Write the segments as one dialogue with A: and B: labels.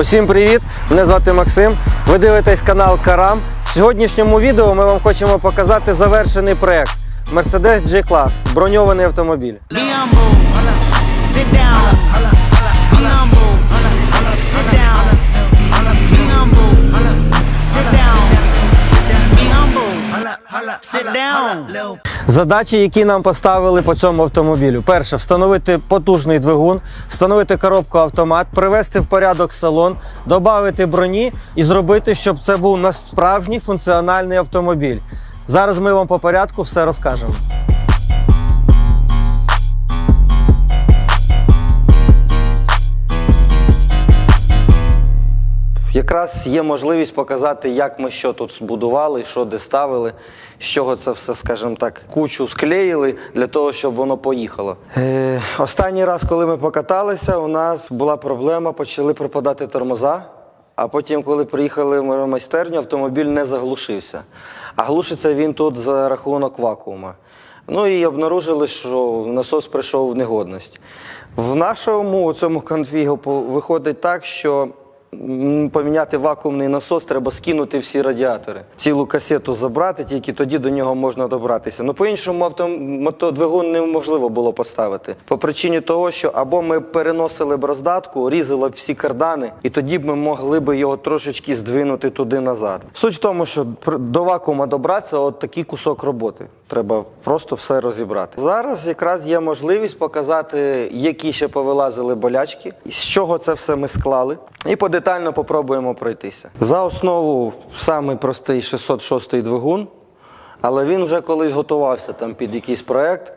A: Усім привіт! Мене звати Максим. Ви дивитесь канал Карам. В сьогоднішньому відео ми вам хочемо показати завершений проект Mercedes G-Class броньований автомобіль.
B: Sit down.
A: Задачі, які нам поставили по цьому автомобілю. Перше, встановити потужний двигун, встановити коробку автомат, привести в порядок салон, додати броні і зробити, щоб це був насправжній функціональний автомобіль. Зараз ми вам по порядку все розкажемо. Якраз є можливість показати, як ми що тут збудували, що де ставили, з чого це все, скажімо так, кучу склеїли для того, щоб воно поїхало. Е, останній раз, коли ми покаталися, у нас була проблема, почали пропадати тормоза. А потім, коли приїхали в майстерню, автомобіль не заглушився. А глушиться він тут за рахунок вакуума. Ну і обнаружили, що насос прийшов в негодність. В нашому цьому конфігу виходить так, що поміняти вакуумний насос, треба скинути всі радіатори. Цілу касету забрати, тільки тоді до нього можна добратися. Ну по-іншому авто, мотодвигун неможливо було поставити. По причині того, що або ми переносили б роздатку, різали б всі кардани, і тоді б ми могли б його трошечки здвинути туди назад. Суть в тому, що до вакуума добратися от такий кусок роботи. Треба просто все розібрати. Зараз якраз є можливість показати, які ще повилазили болячки, з чого це все ми склали, і подетально попробуємо пройтися. За основу самий простий 606 двигун, але він вже колись готувався там під якийсь проект.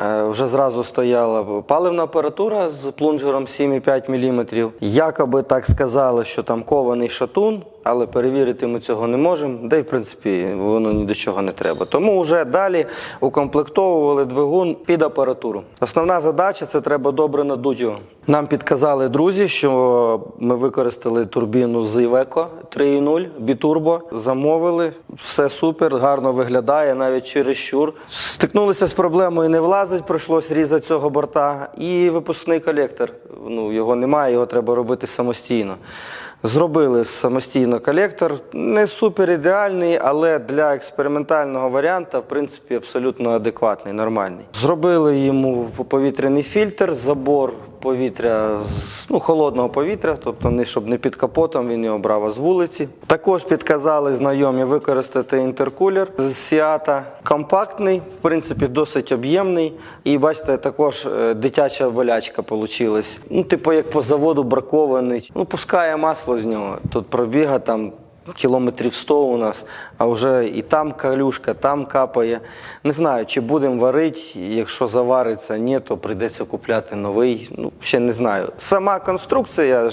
A: Е, Вже зразу стояла паливна апаратура з плунжером 7,5 мм. Якоби так сказали, що там кований шатун, але перевірити ми цього не можемо. Й в принципі воно ні до чого не треба. Тому вже далі укомплектовували двигун під апаратуру. Основна задача це треба добре надути його. Нам підказали друзі, що ми використали турбіну з Iveco 3.0 бітурбо. Замовили, все супер, гарно виглядає, навіть чересчур. Стикнулися з проблемою, не влазить, прийшлось різати цього борта. І випускний колектор. Ну його немає, його треба робити самостійно. Зробили самостійно колектор. Не супер ідеальний, але для експериментального варіанта, в принципі, абсолютно адекватний, нормальний. Зробили йому повітряний фільтр, забор повітря ну, холодного повітря, тобто не щоб не під капотом, він його брав з вулиці. Також підказали знайомі використати інтеркулер з Сіата. Компактний, в принципі, досить об'ємний. І бачите, також е, дитяча болячка вийшла. Ну, типу, як по заводу бракований. Ну, пускає масло з нього. Тут пробіга там кілометрів 100 у нас, а вже і там калюшка, там капає. Не знаю, чи будемо варити, якщо завариться, ні, то прийдеться купляти новий. Ну, ще не знаю. Сама конструкція,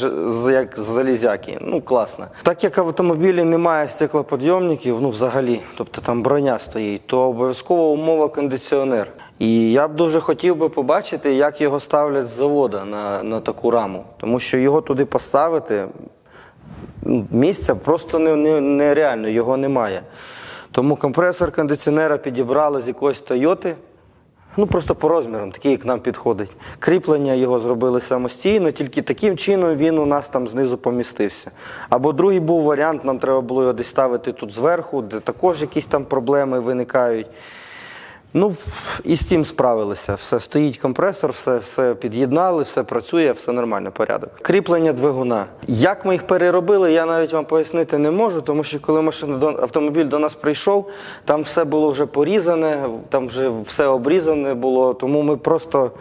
A: як з залізяки, ну класна. Так як в автомобілі немає стеклоподйомників, ну взагалі, тобто там броня стоїть, то обов'язково умова кондиціонер. І я б дуже хотів би побачити, як його ставлять з завода на, на таку раму. Тому що його туди поставити, місця просто не, не, нереально, його немає. Тому компресор кондиціонера підібрали з якоїсь Тойоти. Ну, просто по розмірам, такий, як нам підходить. Кріплення його зробили самостійно, тільки таким чином він у нас там знизу помістився. Або другий був варіант, нам треба було його десь ставити тут зверху, де також якісь там проблеми виникають. Ну, і з цим справилися. Все стоїть компресор, все, все під'єднали, все працює, все нормально, порядок. Кріплення двигуна. Як ми їх переробили, я навіть вам пояснити не можу, тому що коли машина до автомобіль до нас прийшов, там все було вже порізане, там вже все обрізане було, тому ми просто.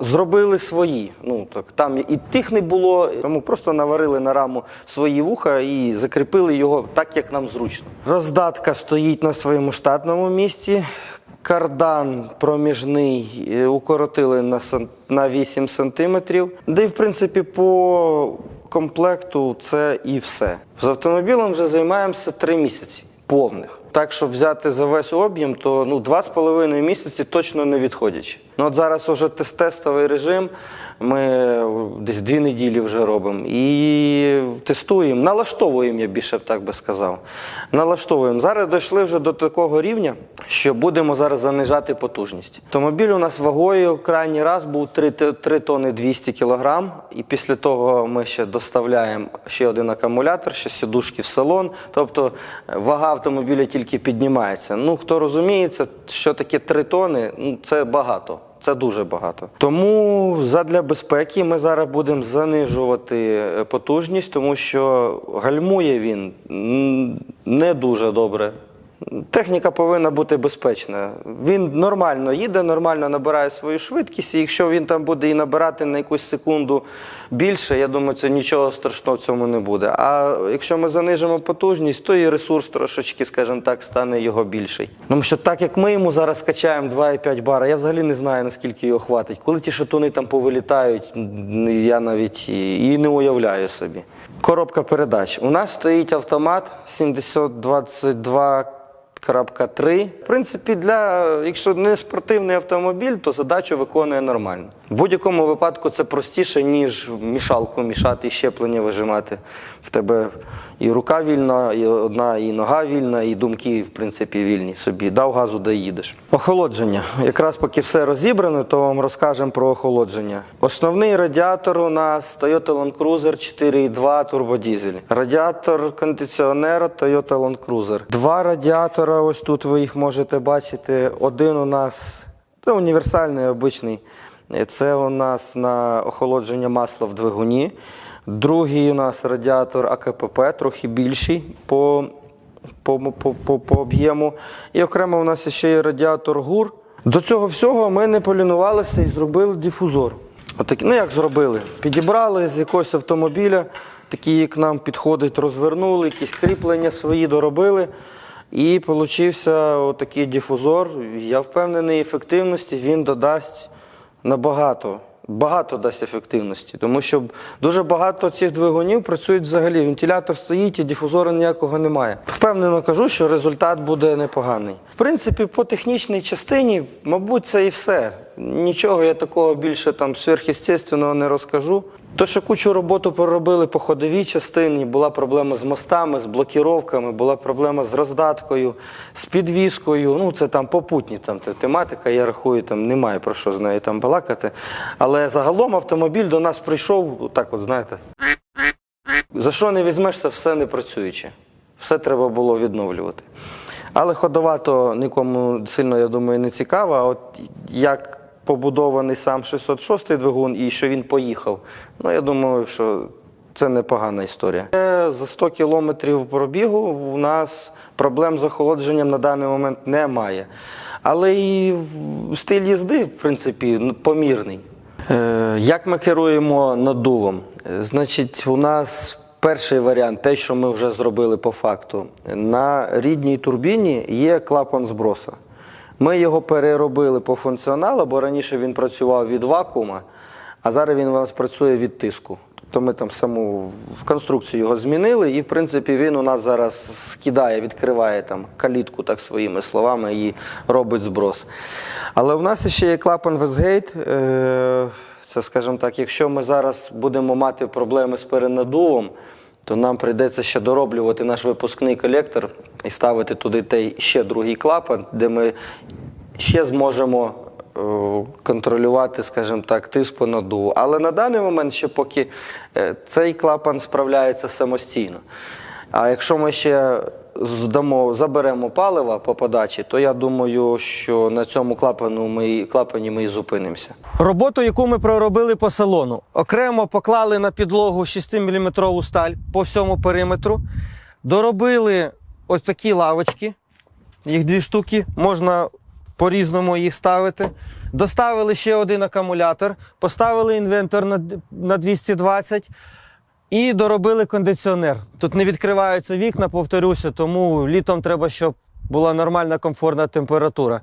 A: Зробили свої. Ну так там і тих не було, тому просто наварили на раму свої вуха і закріпили його так, як нам зручно. Роздатка стоїть на своєму штатному місці. Кардан проміжний е, укоротили на, на 8 сантиметрів. Де, в принципі, по комплекту це і все. З автомобілем вже займаємося 3 місяці повних. Так, щоб взяти за весь об'єм, то ну, 2,5 місяці точно не відходячи. Ну от зараз тес- тестовий режим. Ми десь дві неділі вже робимо і тестуємо, налаштовуємо, я більше б так би сказав. Налаштовуємо. Зараз дійшли вже до такого рівня, що будемо зараз занижати потужність. Автомобіль у нас вагою крайній раз був 3, 3 тонни 200 кілограм, і після того ми ще доставляємо ще один акумулятор, ще сідушки в салон. Тобто е, вага автомобіля тільки піднімається. Ну хто розуміється, що таке три тони, ну це багато. Це дуже багато. Тому задля безпеки ми зараз будемо занижувати е, потужність, тому що гальмує він не дуже добре. Техніка повинна бути безпечна. Він нормально їде, нормально набирає свою швидкість. І якщо він там буде і набирати на якусь секунду більше, я думаю, це нічого страшного в цьому не буде. А якщо ми занижимо потужність, то і ресурс трошечки, скажімо так, стане його більший. Тому що так як ми йому зараз качаємо 2,5 бара, я взагалі не знаю, наскільки його хватить. Коли ті шатуни там повилітають, я навіть і не уявляю собі. Коробка передач. У нас стоїть автомат 7022 3. В принципі, для якщо не спортивний автомобіль, то задачу виконує нормально. В будь-якому випадку це простіше, ніж мішалку мішати і щеплення вижимати. В тебе і рука вільна, і одна, і нога вільна, і думки, в принципі, вільні собі. Дав газу, де їдеш. Охолодження. Якраз поки все розібрано, то вам розкажемо про охолодження. Основний радіатор у нас Toyota Land Cruiser 4.2 турбодізель. Радіатор кондиціонера Toyota Land Cruiser. Два радіатора, ось тут ви їх можете бачити. Один у нас це універсальний обичний. Це у нас на охолодження масла в двигуні. Другий у нас радіатор АКПП, трохи більший по, по, по, по, по об'єму. І окремо у нас ще є радіатор ГУР. До цього всього ми не полінувалися і зробили дифузор. Отакі, ну як зробили? Підібрали з якогось автомобіля, такий, як нам підходить, розвернули, якісь кріплення свої доробили. І получився отакий дифузор. Я впевнений, ефективності він додасть набагато. Багато дасть ефективності, тому що дуже багато цих двигунів працюють взагалі. Вентилятор стоїть і дифузора ніякого немає. Впевнено кажу, що результат буде непоганий. В принципі, по технічній частині, мабуть, це і все. Нічого я такого більше там сверхъестественного не розкажу. То, що кучу роботу проробили по ходовій частині, була проблема з мостами, з блокіровками, була проблема з роздаткою, з підвіскою. Ну, це там попутні там тематика, я рахую, там немає про що з нею там балакати. Але загалом автомобіль до нас прийшов, так от знаєте. За що не візьмешся, все не працююче. Все треба було відновлювати. Але ходова то нікому сильно, я думаю, не цікава. От як побудований сам 606 двигун і що він поїхав, ну я думаю, що це непогана історія. Е, За 100 кілометрів пробігу у нас проблем з охолодженням на даний момент немає. Але і стиль їзди, в принципі, ну, помірний. Е, Як ми керуємо наддувом? Значить, у нас перший варіант, те, що ми вже зробили по факту. На рідній турбіні є клапан зброса. Ми його переробили по функціоналу, бо раніше він працював від вакуума, а зараз він у нас працює від тиску. Тобто ми там саму конструкцію його змінили, і в принципі він у нас зараз скидає, відкриває там калітку, так своїми словами, і робить зброс. Але в нас ще є клапан Вестгейт. Е- це, скажімо так, якщо ми зараз будемо мати проблеми з перенадувом, то нам прийдеться ще дороблювати наш випускний колектор і ставити туди той ще другий клапан, де ми ще зможемо е, контролювати, скажімо так, тиск по надуву. Але на даний момент, ще поки е, цей клапан справляється самостійно. А якщо ми ще здамо, заберемо палива по подачі, то я думаю, що на цьому клапану ми, клапані ми і зупинимося. Роботу, яку ми проробили по салону, окремо поклали на підлогу 6-мм сталь по всьому периметру, доробили ось такі лавочки, їх дві штуки, можна по-різному їх ставити. Доставили ще один акумулятор, поставили інвентор на, на 220 і доробили кондиціонер. Тут не відкриваються вікна, повторюся, тому літом треба, щоб була нормальна комфортна температура.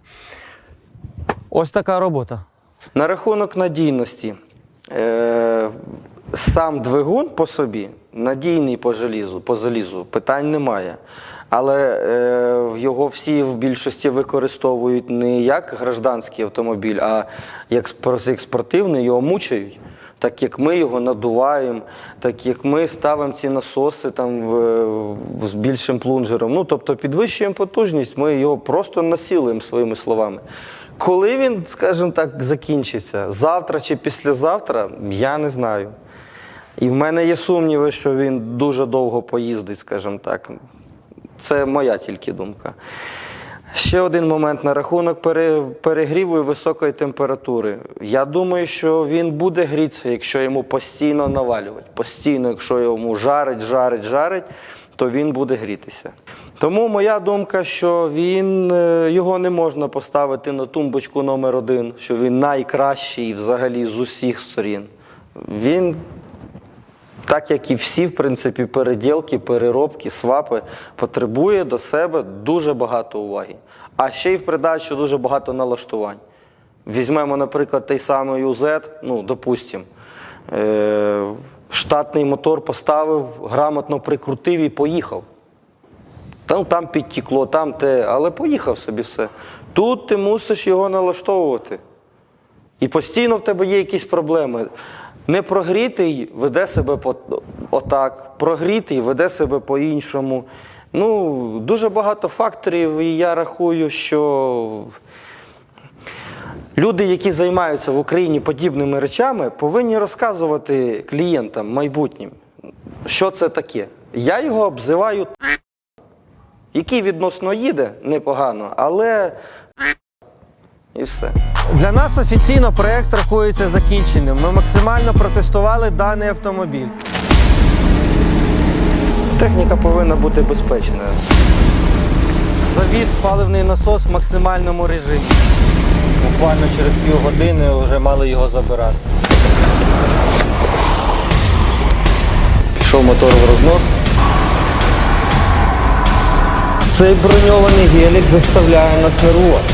A: Ось така робота. На рахунок надійності. Е, сам двигун по собі надійний по залізу, по залізу, питань немає. Але е, його всі в більшості використовують не як гражданський автомобіль, а як спортивний, його мучають. Так як ми його надуваємо, так як ми ставимо ці насоси там в, з більшим плунжером. Ну, тобто підвищуємо потужність, ми його просто насілуємо своїми словами. Коли він, скажімо так, закінчиться, завтра чи післязавтра, я не знаю. І в мене є сумніви, що він дуже довго поїздить, скажімо так. Це моя тільки думка. Ще один момент на рахунок перегріву і високої температури. Я думаю, що він буде грітися, якщо йому постійно навалювати. Постійно, якщо йому жарить, жарить, жарить, то він буде грітися. Тому моя думка, що він, е, його не можна поставити на тумбочку номер один, що він найкращий взагалі з усіх сторін. Він так як і всі, в принципі, переділки, переробки, свапи, потребує до себе дуже багато уваги. А ще й в придачу дуже багато налаштувань. Візьмемо, наприклад, той самий UZ, ну, допустимо, е- штатний мотор поставив, грамотно прикрутив і поїхав. Там, там підтікло, там те, але поїхав собі все. Тут ти мусиш його налаштовувати. І постійно в тебе є якісь проблеми. Не прогрітий веде себе по- отак, прогрітий веде себе по-іншому. Ну, дуже багато факторів, і я рахую, що люди, які займаються в Україні подібними речами, повинні розказувати клієнтам майбутнім, що це таке. Я його обзиваю, який відносно їде непогано, але і все.
C: Для нас офіційно проект рахується закінченим. Ми максимально протестували даний автомобіль.
A: Техніка повинна бути безпечною.
C: Завіз паливний насос в максимальному режимі. Буквально через півгодини вже мали його забирати.
A: Пішов мотор в рознос.
C: Цей броньований гелік заставляє нас нервувати.